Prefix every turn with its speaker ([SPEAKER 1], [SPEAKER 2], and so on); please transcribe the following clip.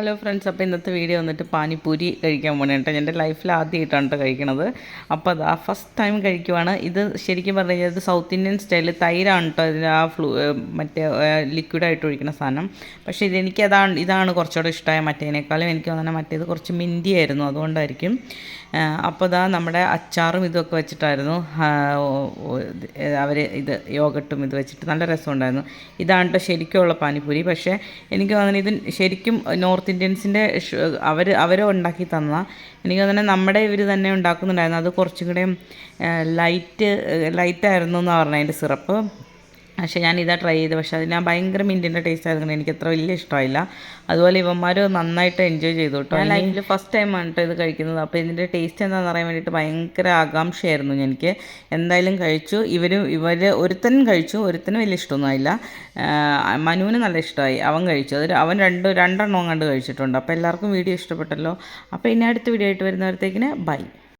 [SPEAKER 1] Hello friends അപ്പോൾ ഇന്നത്തെ video വന്നിട്ട് പാനിപ്പൂരി കഴിക്കാൻ പോകണേ കേട്ടോ എന്റെ ലൈഫിൽ ആദ്യമായിട്ടാണ് കേട്ടോ കഴിക്കണത്. അപ്പോൾ അതാ ഫസ്റ്റ് ടൈം കഴിക്കുവാണ്. ഇത് ശരിക്കും പറഞ്ഞു കഴിഞ്ഞാൽ ഇത് സൗത്ത് ഇന്ത്യൻ സ്റ്റൈലിൽ തൈരാണ് കേട്ടോ ഇതിന്റെ ആ ഫ്ലൂ മറ്റേ ലിക്വിഡായിട്ട് ഒഴിക്കുന്ന സാധനം. പക്ഷേ ഇതെനിക്ക് അതാണ് ഇതാണ് കുറച്ചുകൂടെ ഇഷ്ടമായ മറ്റേതിനേക്കാളും എനിക്ക് തോന്നുന്നത് മറ്റേത് കുറച്ച് മിന്റി ആയിരുന്നു. അതുകൊണ്ടായിരിക്കും. അപ്പോൾ ഇതാ നമ്മുടെ അച്ചാറും ഇതൊക്കെ വെച്ചിട്ടായിരുന്നു. അവർ ഇത് യോഗട്ടും ഇത് വെച്ചിട്ട് നല്ല രസമുണ്ടായിരുന്നു. ഇതാണ് കേട്ടോ ശരിക്കുമുള്ള പാനിപ്പൂരി. പക്ഷേ എനിക്ക് തോന്നുന്നത് ഇത് ശരിക്കും നോർത്ത് ഇന്ത്യൻസിന്റെ അവർ അവർ ഉണ്ടാക്കി തന്ന എനിക്ക് തന്നെ നമ്മുടെ ഇവർ തന്നെ ഉണ്ടാക്കുന്നുണ്ടായിരുന്നു. അത് കുറച്ചും കൂടെ ലൈറ്റ് ലൈറ്റായിരുന്നു എന്ന് പറഞ്ഞത് അതിന്റെ സിറപ്പ്. പക്ഷേ ഞാൻ ഇതാ ട്രൈ ചെയ്ത്. പക്ഷേ അതിന് ഭയങ്കര മിന്റിന്റെ ടേസ്റ്റ് ആയതുകൊണ്ട് എനിക്ക് അത്ര വലിയ ഇഷ്ടമായില്ല അതുപോലെ ഇവന്മാർ നന്നായിട്ട് എൻജോയ് ചെയ്തു കേട്ടോ. ഞാൻ ലൈഫിൽ ഫസ്റ്റ് ടൈമാണ് കേട്ടോ ഇത് കഴിക്കുന്നത്. അപ്പോൾ ഇതിന്റെ ടേസ്റ്റ് എന്താണെന്ന് അറിയാൻ വേണ്ടിയിട്ട് ഭയങ്കര ആകാംക്ഷയായിരുന്നു എനിക്ക്. എന്തായാലും കഴിച്ചു. ഇവർ ഇവർ ഒരുത്തനും കഴിച്ചു. ഒരുത്തനും വലിയ ഇഷ്ടമൊന്നും ആയില്ല. മനുവിന് നല്ല ഇഷ്ടമായി. അവൻ കഴിച്ചു. അത് അവൻ രണ്ട് രണ്ടെണ്ണം കണ്ട് കഴിച്ചിട്ടുണ്ട്. അപ്പോൾ എല്ലാവർക്കും വീഡിയോ ഇഷ്ടപ്പെട്ടല്ലോ. അപ്പോൾ ഇനി അടുത്ത വീഡിയോ ആയിട്ട് വരുന്നവരത്തേക്കിന് ബൈ.